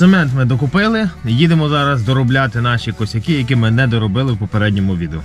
Цемент ми докупили. Їдемо зараз доробляти наші косяки, які ми не доробили в попередньому відео.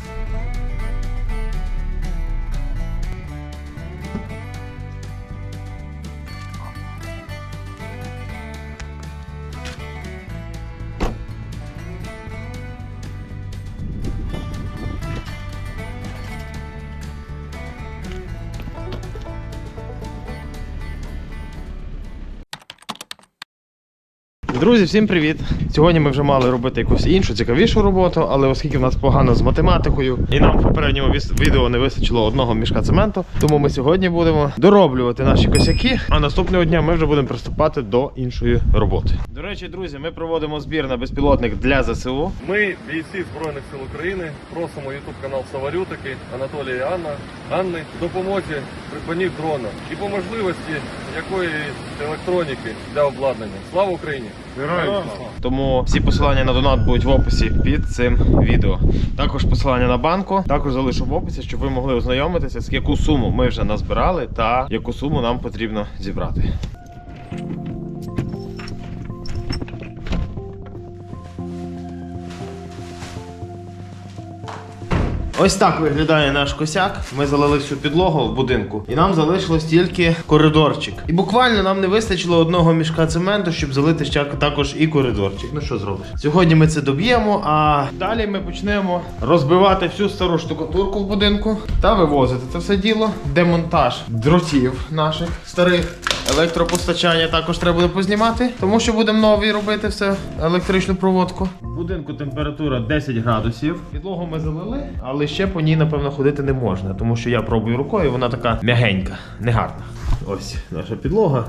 Друзі, всім привіт! Сьогодні ми вже мали робити якусь іншу цікавішу роботу, але оскільки в нас погано з математикою, і нам в попередньому відео не вистачило одного мішка цементу, тому ми сьогодні будемо дороблювати наші косяки. А наступного дня ми вже будемо приступати до іншої роботи. До речі, друзі, ми проводимо збір на безпілотник для ЗСУ. Ми, бійці Збройних сил України, просимо YouTube канал Саварютики, Анатолія і Анна, Анни в допомозі придбанні дрона і по можливості якоїсь електроніки для обладнання. Слава Україні! Тому всі посилання на донат будуть в описі під цим відео. Також посилання на банку також залишу в описі, щоб ви могли ознайомитися, з яку суму ми вже назбирали та яку суму нам потрібно зібрати. Ось так виглядає наш косяк. Ми залили всю підлогу в будинку, і нам залишилось тільки коридорчик. І буквально нам не вистачило одного мішка цементу, щоб залити ще також і коридорчик. Ну що зробиш? Сьогодні ми це доб'ємо, а далі ми почнемо розбивати всю стару штукатурку в будинку та вивозити це все діло. Демонтаж дротів наших старих. Електропостачання також треба буде познімати, тому що будемо нові робити все електричну проводку. В будинку температура 10 градусів. Підлогу ми залили, але ще по ній, напевно, ходити не можна, тому що я пробую рукою, вона така м'ягенька, негарна. Ось наша підлога.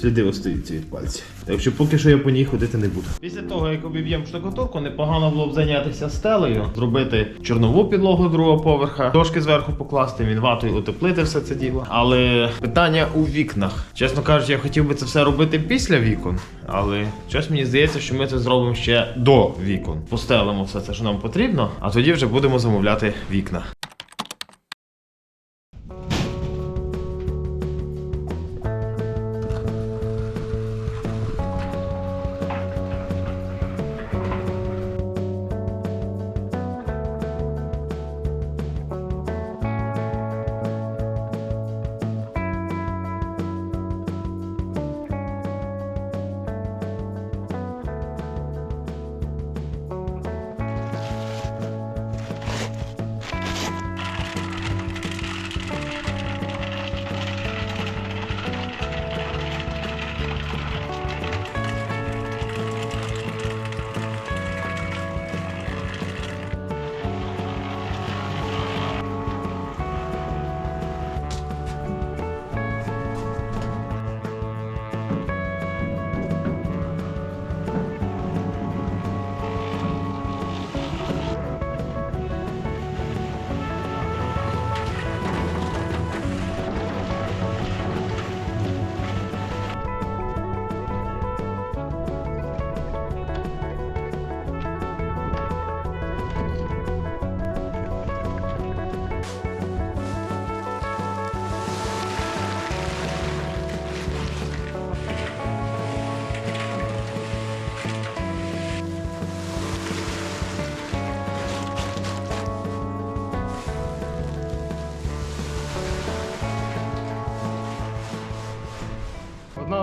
Сліди остаються від пальців. Так що поки що я по ній ходити не буду. Після того, як обів'ємо штукатурку, непогано було б зайнятися стелею, зробити чорнову підлогу другого поверха, дошки зверху покласти, мінватою утеплити все це діло. Але питання у вікнах. Чесно кажучи, я хотів би це все робити після вікон, але щось мені здається, що ми це зробимо ще до вікон. Постелимо все це, що нам потрібно, а тоді вже будемо замовляти вікна.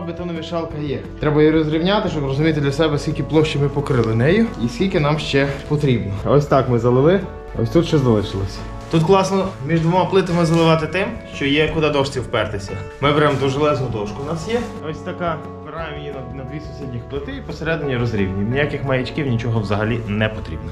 Одна бетономішалка є. Треба її розрівняти, щоб розуміти для себе, скільки площі ми покрили нею і скільки нам ще потрібно. Ось так ми залили, ось тут ще залишилось. Тут класно між двома плитами заливати тим, що є куди дошці впертися. Ми беремо довжелезну дошку. У нас є ось така, впираємо її на, дві сусідніх плити і посередині розрівнюємо. Ніяких маячків, нічого взагалі не потрібно.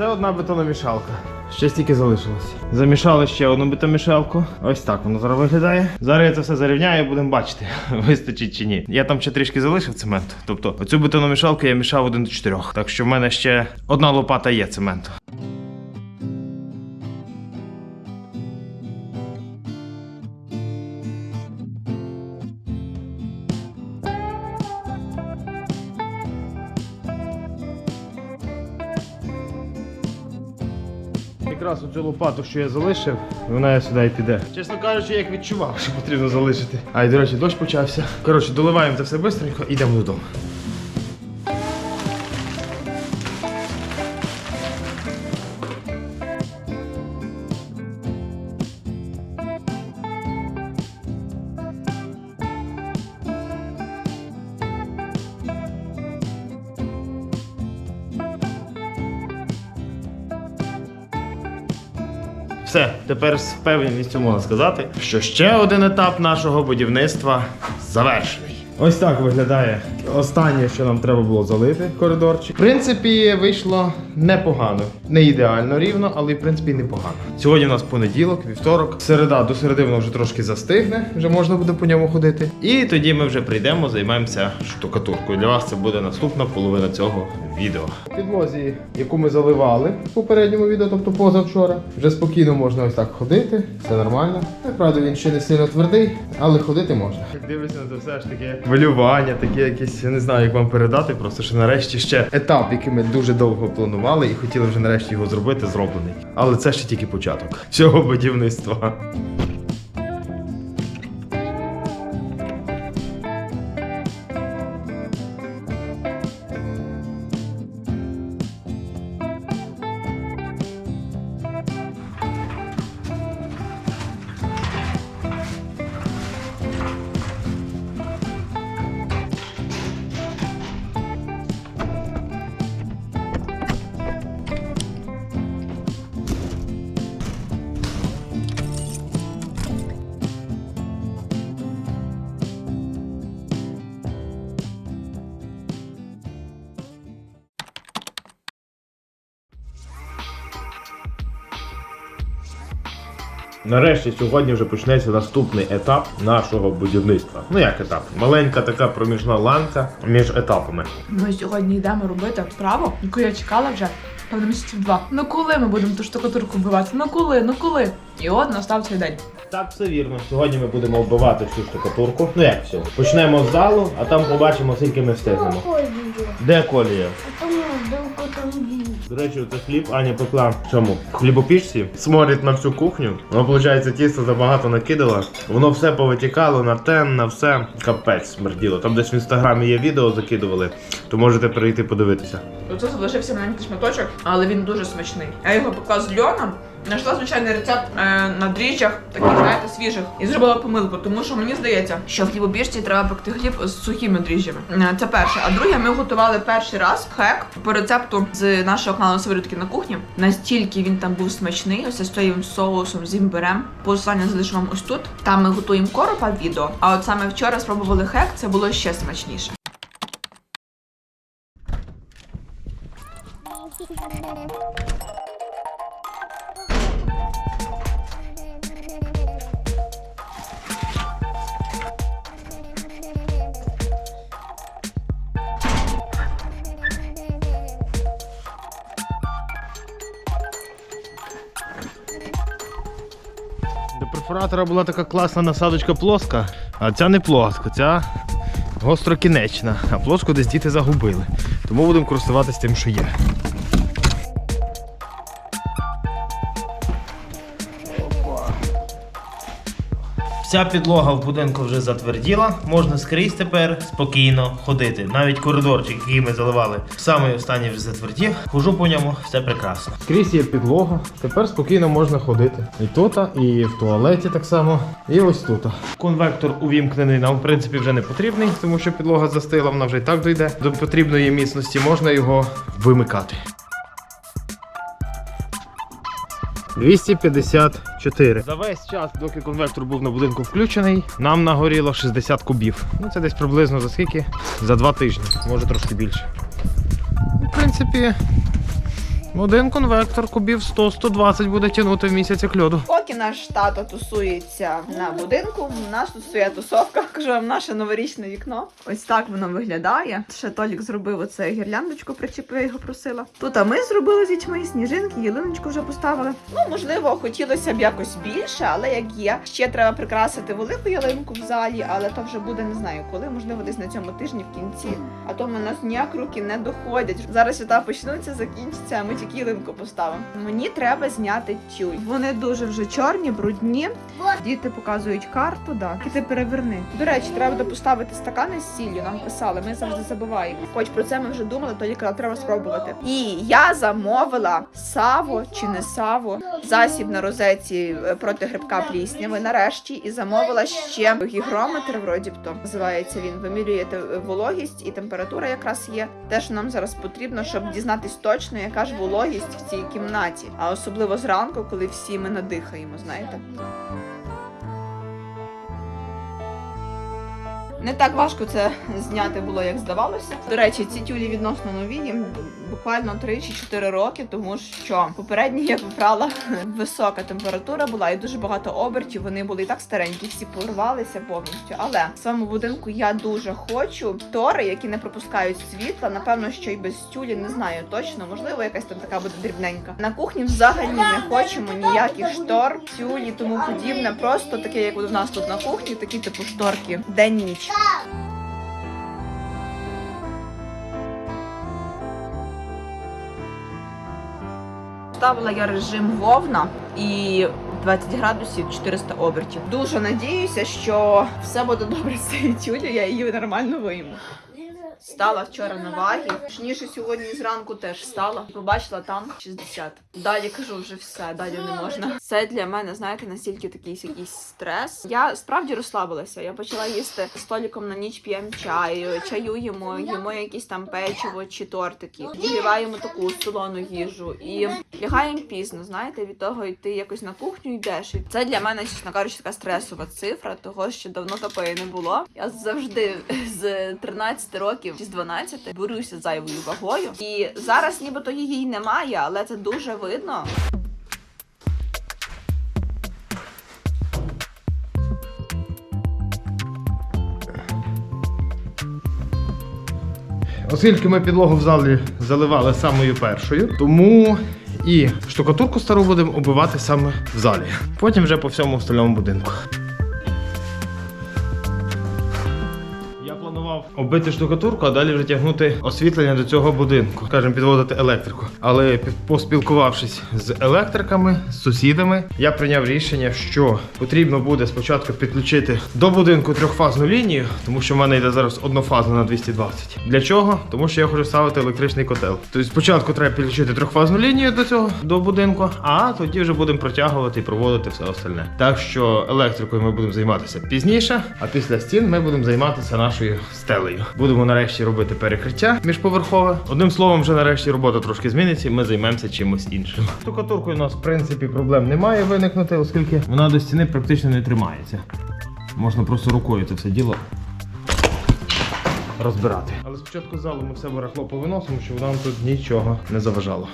Це одна бетономішалка. Ще стільки залишилось. Замішали ще одну бетономішалку. Ось так воно зараз виглядає. Зараз я це все зарівняю, будемо бачити, вистачить чи ні. Я там ще трішки залишив цемент. Тобто, оцю бетономішалку я мішав один до чотирьох. Так що в мене ще одна лопата є цементу. Якраз оцю лопату, що я залишив, вона сюди і піде. Чесно кажучи, як відчував, що потрібно залишити. А і до речі, дощ почався. Коротше, доливаємо це все швидко і йдемо додому. Тепер з впевненістю можна сказати, що ще один етап нашого будівництва завершений. Ось так виглядає останнє, що нам треба було залити коридорчик. В принципі, вийшло непогано. Не ідеально рівно, але в принципі непогано. Сьогодні у нас понеділок, вівторок. Середа до середи воно вже трошки застигне, вже можна буде по ньому ходити. І тоді ми вже прийдемо, займемося штукатуркою. Для вас це буде наступна половина цього відео. В підлозі, яку ми заливали в попередньому відео, тобто позавчора, вже спокійно можна ось так ходити, все нормально. Так, правда, він ще не сильно твердий, але ходити можна. Дивлюся на це все ж таке хвилювання, таке якесь, я не знаю, як вам передати. Просто що нарешті ще етап, який ми дуже довго планували і хотіли вже нарешті його зробити, зроблений. Але це ще тільки початок цього будівництва. Нарешті сьогодні вже почнеться наступний етап нашого будівництва. Ну як етап? Маленька така проміжна ланка між етапами. Ми сьогодні йдемо робити справу, яку я чекала вже певно місяців два. Ну коли ми будемо ту штукатурку вбивати? Ну коли? Ну коли? І от настав цей день. Так, все вірно. Сьогодні ми будемо вбивати всю штукатурку. Ну як все? Почнемо з залу, а там побачимо, скільки ми встигнемо. Де колія? До речі, це хліб Аня пекла в цьому в хлібопічці. Сморить на всю кухню. Воно, виходить, тісто забагато накидала. Воно все повитікало на тен, на все. Капець смерділо. Там десь в інстаграмі є відео закидували, то можете перейти подивитися. Оце залишився маленький шматочок, але він дуже смачний. Я його пекла з льоном. Знайшла звичайний рецепт е, на дріжджах, таких, знаєте, свіжих, і зробила помилку, тому що мені здається, що в хлібобіжці треба пекти хліб з сухими дріжджами. Е, Це перше. А друге, ми готували перший раз хек по рецепту з нашого каналу Савирютки на кухні. Настільки він там був смачний, ось з цим соусом з імбирем. Посилання залишу вам ось тут. Там ми готуємо коропа відео. А от саме вчора спробували хек, це було ще смачніше. Перфоратора була така класна насадочка плоска, а ця не плоска, ця гострокінечна, а плоску десь діти загубили. Тому будемо користуватися тим, що є. Вся підлога в будинку вже затверділа, можна скрізь тепер спокійно ходити. Навіть коридорчик, який ми заливали, в самий останній вже затвердів. Хожу по ньому, все прекрасно. Скрізь є підлога, тепер спокійно можна ходити. І тут, і в туалеті так само, і ось тут. Конвектор увімкнений нам в принципі вже не потрібний, тому що підлога застигла, вона вже і так дойде. До потрібної міцності можна його вимикати. 254. За весь час, доки конвектор був на будинку включений, нам нагоріло 60 кубів. Ну це десь приблизно за скільки? За два тижні, може трошки більше. В принципі, один конвектор кубів 100-120 буде тягнути в місяць як льоду. Поки наш тато тусується на будинку, у нас тут стоїть тусовка. Кажу вам наше новорічне вікно. Ось так воно виглядає. Ще Толік зробив оце гірляндочку, причепив, я його просила. Тут а ми зробили з дітьми сніжинки, ялиночку вже поставили. Ну можливо, хотілося б якось більше, але як є. Ще треба прикрасити велику ялинку в залі, але то вже буде не знаю коли. Можливо, десь на цьому тижні в кінці. А то в нас ніяк руки не доходять. Зараз свята почнуться, закінчаться. а Ми тільки ялинку поставимо. Мені треба зняти тюль. Вони дуже вже чорні, брудні. Діти показують карту, да. І ти переверни. До речі, треба поставити стакани з сіллю. Нам писали, ми завжди забуваємо. Хоч про це ми вже думали, тоді казали, треба спробувати. І я замовила саво чи не саво, засіб на розеті е, проти грибка плісняви нарешті. І замовила ще гігрометр, вроді б то називається він. Вимірює те- вологість і температура якраз є. Те, що нам зараз потрібно, щоб дізнатись точно, яка ж вологість в цій кімнаті. А особливо зранку, коли всі ми надихаємо, знаєте. Не так важко це зняти було, як здавалося. До речі, ці тюлі відносно нові, їм буквально 3 чи 4 роки, тому що попередні я вибрала висока температура була і дуже багато обертів. Вони були і так старенькі, всі порвалися повністю. Але в своєму будинку я дуже хочу тори, які не пропускають світла. Напевно, що й без тюлі не знаю точно. Можливо, якась там така буде дрібненька. На кухні взагалі не хочемо ніяких штор, тюлі, тому подібне. Просто таке, як у нас тут на кухні, такі типу шторки день-ніч. Ставила я режим вовна і 20 градусів 400 обертів. Дуже надіюся, що все буде добре з цією тюлю, я її нормально вийму. Стала вчора на вагі. Точніше, сьогодні зранку теж стала. Побачила там 60. Далі кажу вже все, далі не можна. Це для мене, знаєте, настільки такий якийсь стрес. Я справді розслабилася. Я почала їсти століком на ніч п'ємо чай, чаюємо, їмо якісь там печиво чи тортики. Вживаємо таку солону їжу і лягаємо пізно. Знаєте, від того і ти якось на кухню йдеш. І це для мене, чесно кажучи, така стресова цифра, того що давно такої не було. Я завжди з 13 років чи з 12 борюся з зайвою вагою. І зараз нібито її немає, але це дуже видно. Оскільки ми підлогу в залі заливали самою першою, тому і штукатурку стару будемо оббивати саме в залі. Потім вже по всьому остальному будинку. Оббити штукатурку, а далі вже тягнути освітлення до цього будинку. Скажімо, підводити електрику. Але пі- поспілкувавшись з електриками, з сусідами, я прийняв рішення, що потрібно буде спочатку підключити до будинку трьохфазну лінію, тому що в мене йде зараз однофазна на 220. Для чого? Тому що я хочу ставити електричний котел. Тобто спочатку треба підключити трьохфазну лінію до цього до будинку, а тоді вже будемо протягувати і проводити все остальне. Так що електрикою ми будемо займатися пізніше, а після стін ми будемо займатися нашою стелею. Будемо нарешті робити перекриття міжповерхове. Одним словом, вже нарешті робота трошки зміниться, і ми займемося чимось іншим. Штукатуркою у нас в принципі проблем не має виникнути, оскільки вона до стіни практично не тримається. Можна просто рукою це все діло розбирати. Але спочатку залу ми все барахло повиносимо, щоб нам тут нічого не заважало.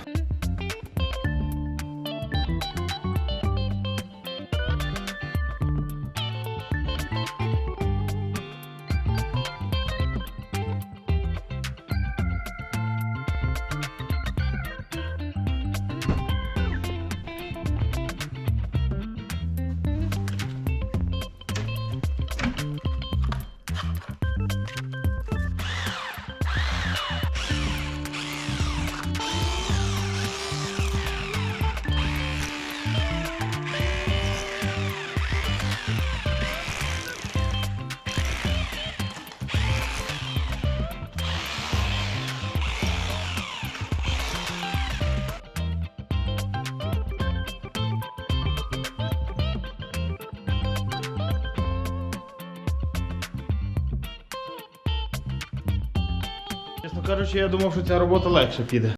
Кажучи, я думав, що ця робота легше піде.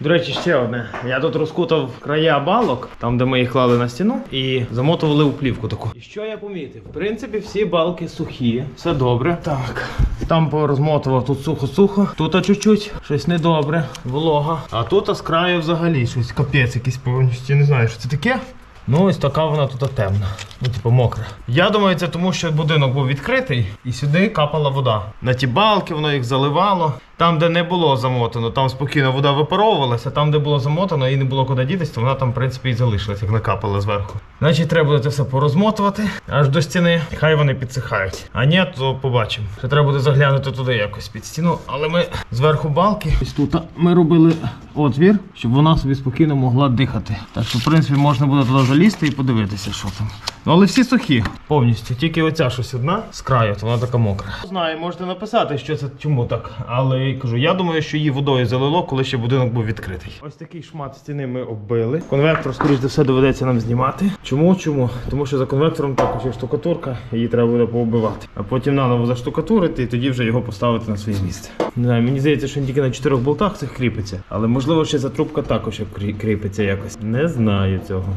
До речі, ще одне. Я тут розкутав края балок, там де ми їх клали на стіну, і замотували у плівку таку. І що я помітив? В принципі, всі балки сухі, все добре. Так. Там порозмотував тут сухо-сухо, тут чуть-чуть, щось недобре, волога. А тут з краю взагалі щось капець якийсь повністю. Не знаю, що це таке. Ну, ось така вона тут темна. Ну, типу, мокра. Я думаю, це тому, що будинок був відкритий і сюди капала вода. На ті балки воно їх заливало. Там, де не було замотано, там спокійно вода випаровувалася, там, де було замотано і не було куди дітись, то вона там, в принципі, і залишилась, як накапала зверху. Значить, треба буде це все порозмотувати аж до стіни, хай вони підсихають. А ні, то побачимо. Ще треба буде заглянути туди якось під стіну, але ми зверху балки. Ось тут ми робили отвір, щоб вона собі спокійно могла дихати. Так що, в принципі, можна буде туди залізти і подивитися, що там. Ну, але всі сухі повністю. Тільки оця щось одна з краю, то вона така мокра. Знаю, можете написати, що це чому так. Але я кажу, я думаю, що її водою залило, коли ще будинок був відкритий. Ось такий шмат стіни ми оббили. Конвектор, скоріш за все, доведеться нам знімати. Чому? Чому? Тому що за конвектором також є штукатурка, її треба буде пооббивати. А потім наново заштукатурити і тоді вже його поставити на своє місце. Не знаю, мені здається, що він тільки на чотирьох болтах цих кріпиться. Але можливо ще ця трубка також кріпиться якось. Не знаю цього.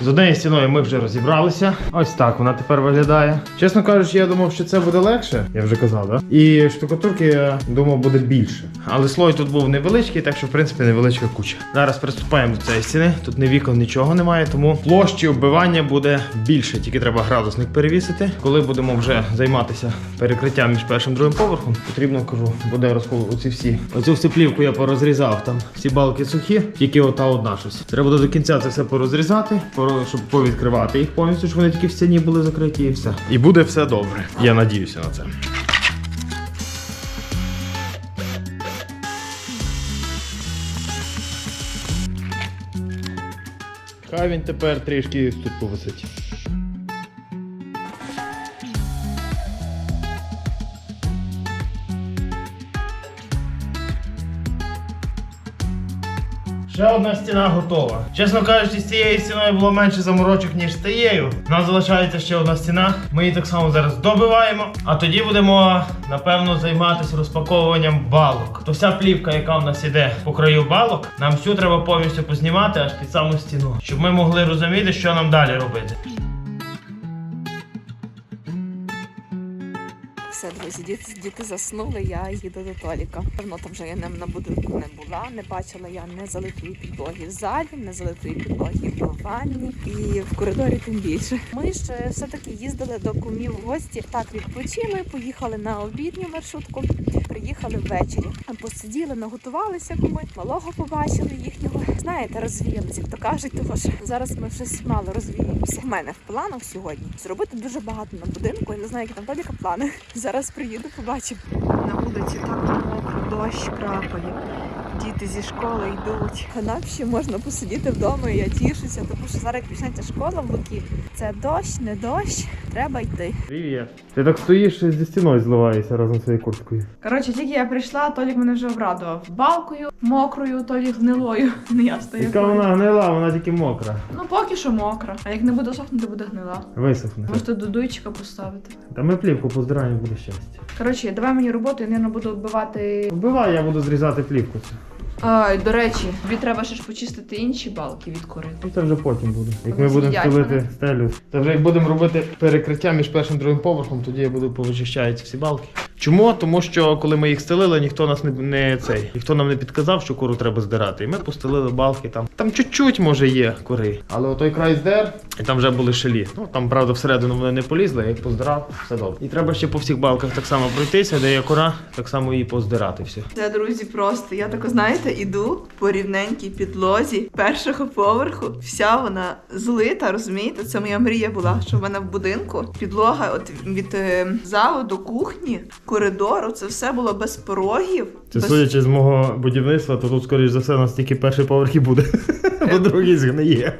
З однією стіною ми вже розібралися. Ось так вона тепер виглядає. Чесно кажучи, я думав, що це буде легше, я вже казав, да? І штукатурки, я думав, буде більше. Але слой тут був невеличкий, так що, в принципі, невеличка куча. Зараз приступаємо до цієї стіни. Тут ні вікон, нічого немає, тому площі оббивання буде більше. Тільки треба градусник перевісити. Коли будемо вже займатися перекриттям між першим і другим поверхом, потрібно кажу, буде розкол оці всі. Оцю всю плівку я порозрізав. Там всі балки сухі, тільки ота одна щось. Треба буде до кінця це все порозрізати, щоб повідкривати їх повністю, щоб вони тільки в стіні були закриті і все. І буде все добре. Я надіюся на це. Хай він тепер трішки тут повисить. Ще одна стіна готова. Чесно кажучи, з цією стіною було менше заморочок, ніж з тією. У нас залишається ще одна стіна. Ми її так само зараз добиваємо. А тоді будемо, напевно, займатися розпаковуванням балок. То вся плівка, яка в нас іде по краю балок, нам всю треба повністю познімати аж під саму стіну, щоб ми могли розуміти, що нам далі робити. Друзі, діти, діти заснули, я їду до Толіка. Давно там вже я на будинку не була, не бачила я не залитої підлоги в залі, не залитої підлоги в ванні і в коридорі тим більше. Ми ж все-таки їздили до кумів в гості. Так відпочили, поїхали на обідню маршрутку, приїхали ввечері. Посиділи, наготувалися куми, малого побачили їхнього. Знаєте, розвіялися, як то кажуть, тому що зараз ми щось мало розвіємося. У мене в планах сьогодні зробити дуже багато на будинку. Я не знаю, які там Толіка плани. Зараз приїду, побачимо. На вулиці так мокро, дощ крапає. Діти зі школи йдуть. А нам можна посидіти вдома, і я тішуся, тому що зараз як почнеться школа в Луки. Це дощ, не дощ, треба йти. Привіт. Ти так стоїш зі стіною зливаєшся разом з своєю курткою. Коротше, тільки я прийшла, Толік мене вже обрадував. Балкою, мокрою, Толік гнилою. Не ясно. Яка вона гнила, вона тільки мокра. Ну поки що мокра. А як не буде сохнути, буде гнила. Висохне. Можете до дуйчика поставити. Та ми плівку поздираємо, буде щастя. Коротше, давай мені роботу, я не буду вбивати. Вбивай, я буду зрізати плівку. цю. А, до речі, тобі треба ще ж почистити інші балки від кори. Ну це вже потім буде. Як ми будемо з'їдять стелити мене. стелю. Та вже як будемо робити перекриття між першим і другим поверхом, тоді я буду повичищати всі балки. Чому? Тому що коли ми їх стелили, ніхто нас не, не цей, ніхто нам не підказав, що кору треба здирати. І ми постелили балки там. Там чуть-чуть може є кори. Але отой край здер, і там вже були шелі. Ну там, правда, всередину вони не полізли, я їх поздрав, все добре. І треба ще по всіх балках так само пройтися, де є кора, так само її поздирати все. Це, друзі, просто. Я тако, знаєте, іду по рівненькій підлозі першого поверху. Вся вона злита, розумієте? Це моя мрія була, що в мене в будинку підлога от від е, залу до кухні, коридору, це все було без порогів. Це без... судячи з мого будівництва, то тут, скоріш за все, у нас тільки перший поверх і буде, бо другий згниє.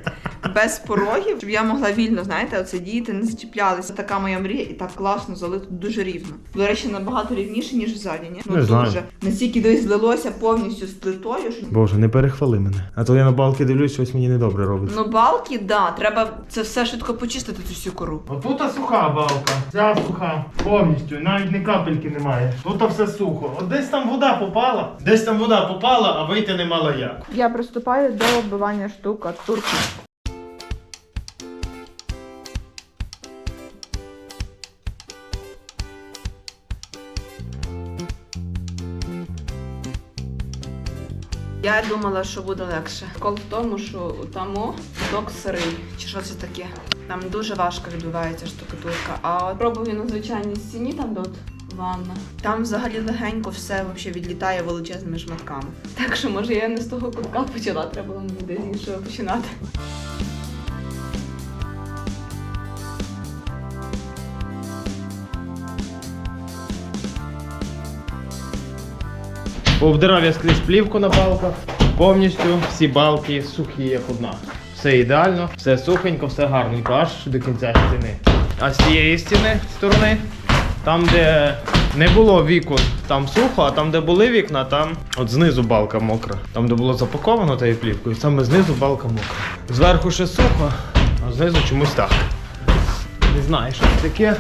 без порогів, щоб я могла вільно, знаєте, оце діти не зачіплялися. Така моя мрія, і так класно залито дуже рівно. До речі, набагато рівніше, ніж ззаді, ні? Не знаю. дуже. Настільки десь злилося повністю з плитою, що Боже, не перехвали мене. А то я на балки дивлюсь, щось мені недобре робить. Ну, балки, да, треба це все швидко почистити, цю всю кору. Отут суха балка. Вся суха. Повністю, навіть ні капельки немає. Тут все сухо. От десь там вода попала, десь там вода попала, а вийти не мала як. Я приступаю до оббивання штукатурки. Я думала, що буде легше. Кол в тому, що там куток сирий. Чи що це таке? Там дуже важко відбувається штукатурка. А от пробую на звичайній стіні, там от ванна. Там взагалі легенько все вообще відлітає величезними шматками. Так що може я не з того кутка почала, треба було мені десь з іншого починати. Повдирав я скрізь плівку на балках. Повністю всі балки сухі, як одна. Все ідеально, все сухенько, все гарненько, аж до кінця стіни. А з цієї стіни сторони, там, де не було вікон, там сухо, а там, де були вікна, там от знизу балка мокра. Там, де було запаковано тією плівкою, саме знизу балка мокра. Зверху ще сухо, а знизу чомусь так. Не знаю, що це таке.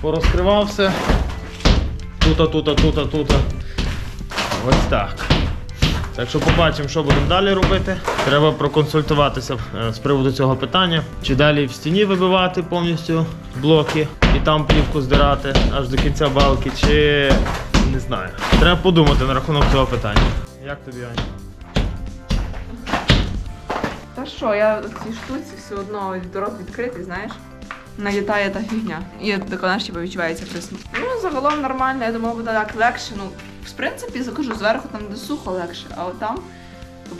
Порозкривався. Тута, тута, тута, тута. Ось так. Так що побачимо, що будемо далі робити. Треба проконсультуватися е, з приводу цього питання. Чи далі в стіні вибивати повністю блоки і там плівку здирати аж до кінця балки, чи не знаю. Треба подумати на рахунок цього питання. Як тобі, Аня? Та що, я в цій штуці все одно рот відкритий, знаєш? Налітає та фігня. І тако знаєш, типу, відчувається присмак. Ну, загалом нормально, я думала, буде так легше. Ну, в принципі, закажу зверху там, де сухо легше, а от там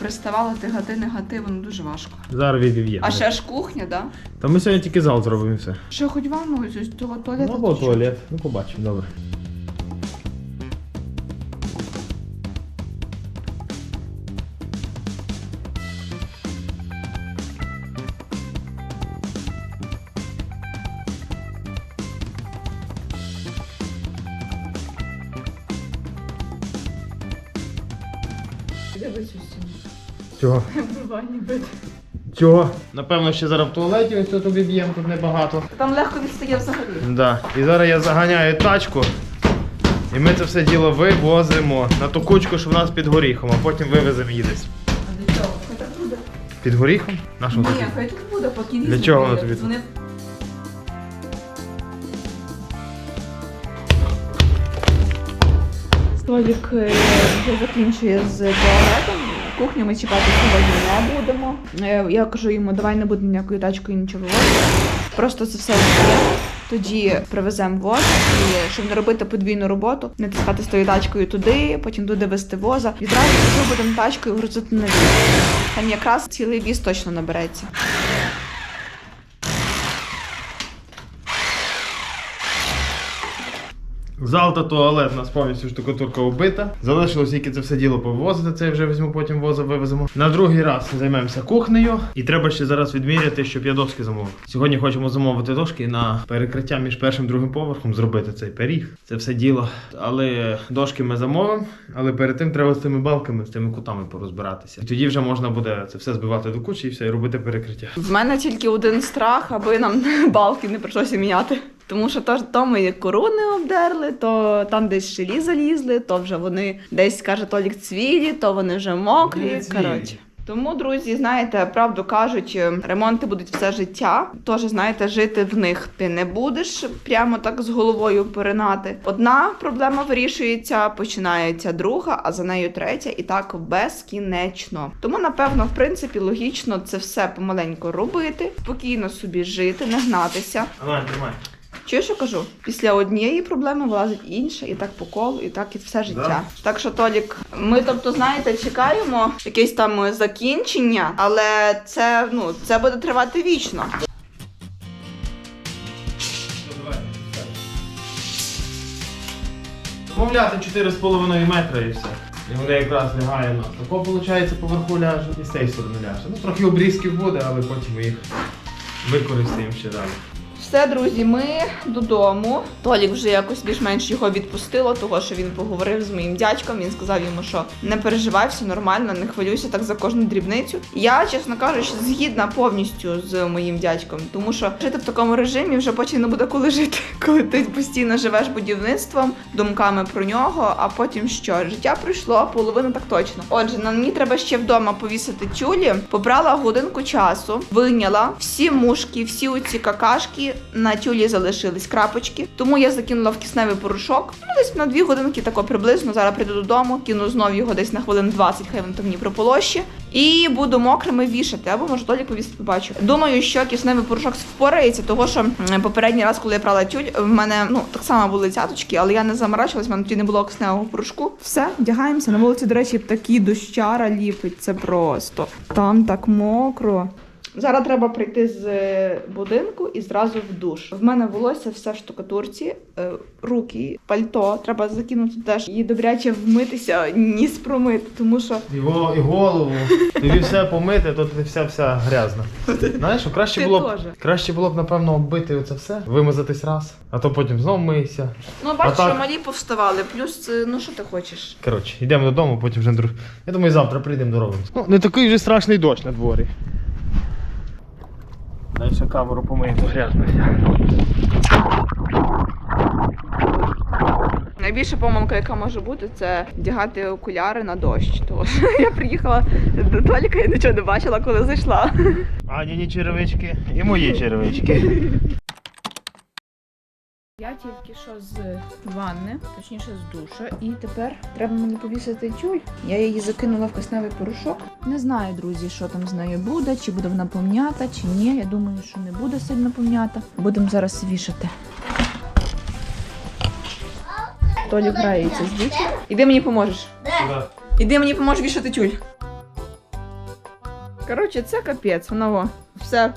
приставало тигати негати, воно дуже важко. Зараз відів'є. А ще ж кухня, да? Та ми сьогодні тільки зал зробимо і все. Ще хоч ванну ось ось того туалету. Ну або туалет. Ну побачимо, добре. Бити. Чого? Напевно, ще зараз в туалеті ось тут обіб'ємо, тут небагато. Там легко відстає взагалі. Да. І зараз я заганяю тачку. І ми це все діло вивозимо на ту кучку, що в нас під горіхом, а потім вивеземо її десь. А для чого? Хай так буде. Під горіхом? На що Ні, хай тут буде, поки Для чого воно тобі тут? Вони Столік е, вже закінчує з туалетом. Кухню ми чіпати сьогодні не будемо. Е, Я кажу йому, давай не будемо ніякою тачкою нічого вивозити. Просто це все є. Тоді привеземо воз, і щоб не робити подвійну роботу, не таскати з тою тачкою туди, потім туди вести воза. Відразу будемо тачкою грузити на віз. Там якраз цілий віз точно набереться. Зал та туалет у нас повністю штукатурка убита. Залишилось тільки це все діло повозити, це я вже візьму, потім воза вивеземо. На другий раз займемося кухнею. І треба ще зараз відміряти, щоб я доски замовив. Сьогодні хочемо замовити дошки на перекриття між першим і другим поверхом, зробити цей пиріг. Це все діло. Але дошки ми замовимо. Але перед тим треба з тими балками, з тими кутами порозбиратися. І тоді вже можна буде це все збивати до кучі і все, і робити перекриття. В мене тільки один страх, аби нам балки не прийшлося міняти. Тому що то, то ми корони обдерли, то там десь шилі залізли, то вже вони десь каже Толік цвілі, то вони вже мокрі. Коротше. Тому, друзі, знаєте, правду кажуть, ремонти будуть все життя. Тож, знаєте, жити в них ти не будеш прямо так з головою поринати. Одна проблема вирішується, починається друга, а за нею третя, і так безкінечно. Тому, напевно, в принципі, логічно це все помаленьку робити, спокійно собі жити, не гнатися. Ана, тримай. Чуєш, що кажу? Після однієї проблеми вилазить інша, і так по колу, і так і все життя. Так що, Толік, ми, тобто, знаєте, чекаємо якесь там закінчення, але це ну це буде тривати вічно. Замовляти 4,5 метра і все. І вони якраз лягає на тако, виходить, поверху ляже і з цієї сторони ляже. Ну, трохи обрізків буде, але потім ми їх використаємо ще далі. Все, друзі, ми додому. Толік вже якось більш-менш його відпустило, того що він поговорив з моїм дядьком. Він сказав йому, що не переживай, все нормально, не хвилюйся так за кожну дрібницю. Я, чесно кажучи, згідна повністю з моїм дядьком, тому що жити в такому режимі вже потім не буде коли жити, коли ти постійно живеш будівництвом, думками про нього. А потім що? Життя пройшло, половина так точно. Отже, на мені треба ще вдома повісити тюлі. Побрала годинку часу, виняла всі мушки, всі оці какашки. На тюлі залишились крапочки, тому я закинула в кисневий порошок. Ну, десь на дві годинки тако приблизно. Зараз прийду додому, кину знов його десь на хвилин 20, хай він там мені прополоще. І буду мокрими вішати, або може Толік повісити побачу. Думаю, що кисневий порошок впорається, того що попередній раз, коли я прала тюль, в мене ну так само були цяточки, але я не заморачувалась, в мене тоді не було кисневого порошку. Все, вдягаємося. На вулиці, до речі, такі дощара ліпить. Це просто там так мокро. Зараз треба прийти з будинку і зразу в душ. В мене волосся все в штукатурці, е, руки, пальто. Треба закинути теж і добряче вмитися, ніс промити, тому що І, го- і голову. Тобі все помити, то ти вся вся грязна. Знаєш, що краще Ти було б краще було б, напевно, оббити оце все, вимазатись раз, а то потім знов мийся. ну бачиш, так- що малі повставали. Плюс, е, ну що ти хочеш? Коротше, йдемо додому, потім вже друг. Я думаю, завтра прийдемо доробимо. Ну, не такий вже страшний дощ на дворі. Дай ще камеру помиємо, грязно Найбільша помилка, яка може бути, це вдягати окуляри на дощ. Тому що я приїхала до Толіка і нічого не бачила, коли зайшла. Аніні черевички і мої черевички. Я тільки що з ванни, точніше з душа, і тепер треба мені повісити тюль. Я її закинула в кисневий порошок. Не знаю, друзі, що там з нею буде, чи буде вона пом'ята, чи ні. Я думаю, що не буде сильно пом'ята. Будемо зараз вішати. Толік грається з дітьми. Іди мені поможеш. Іди мені поможеш вішати тюль. Коротше, це капець, воно все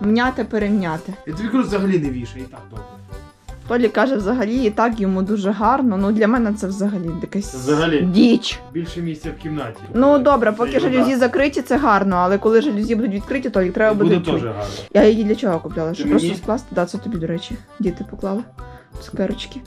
мняте перемняте. І тобі кажу, взагалі не вішай, і так добре. Толі каже, взагалі і так йому дуже гарно. Ну для мене це взагалі якась Взагалі. діч. Більше місця в кімнаті. Ну добре, поки жалюзі закриті, це гарно, але коли жалюзі будуть відкриті, то їх треба буде. Буде теж відкрити. гарно. Я її для чого купляла? Щоб просто мені? скласти? Да, це тобі, до речі. Діти поклали. Цукерочки.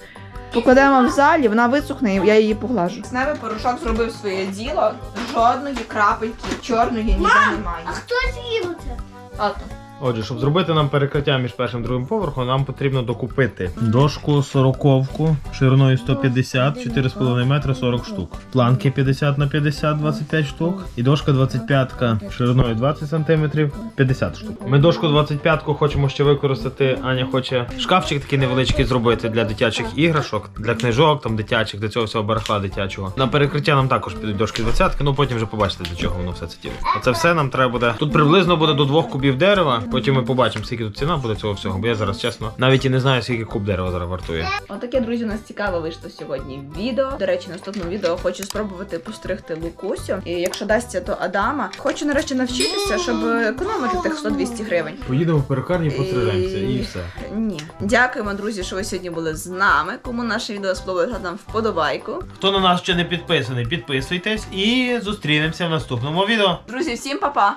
Покладемо в залі, вона висохне, і я її поглажу. Сневий порошок зробив своє діло. Жодної крапельки чорної ніде немає. А хто з'їв це? Ото. Отже, щоб зробити нам перекриття між першим і другим поверхом, нам потрібно докупити дошку сороковку шириною 150, 4,5 метри 40 штук. Планки 50 на 50, 25 штук. І дошка 25 шириною 20 см, 50 штук. Ми дошку 25 хочемо ще використати. Аня хоче шкафчик такий невеличкий зробити для дитячих іграшок, для книжок, там дитячих, для цього всього барахла дитячого. На перекриття нам також підуть дошки 20, ну потім вже побачите, для чого воно все це тіло. Оце все нам треба буде. Тут приблизно буде до двох кубів дерева. Потім ми побачимо, скільки тут ціна буде цього всього. Бо я зараз чесно навіть і не знаю, скільки куб дерева зараз вартує. Отаке, друзі, у нас цікаве вийшло сьогодні відео. До речі, наступному відео хочу спробувати постригти Лукусю. І якщо дасться, то Адама. Хочу нарешті навчитися, щоб економити тих 100-200 гривень. Поїдемо в перукарню, пострижемося, і все. Ні. Дякуємо, друзі, що ви сьогодні були з нами. Кому наше відео сподобалося, нам вподобайку. Хто на нас ще не підписаний, підписуйтесь і зустрінемося в наступному відео. Друзі, всім па-па!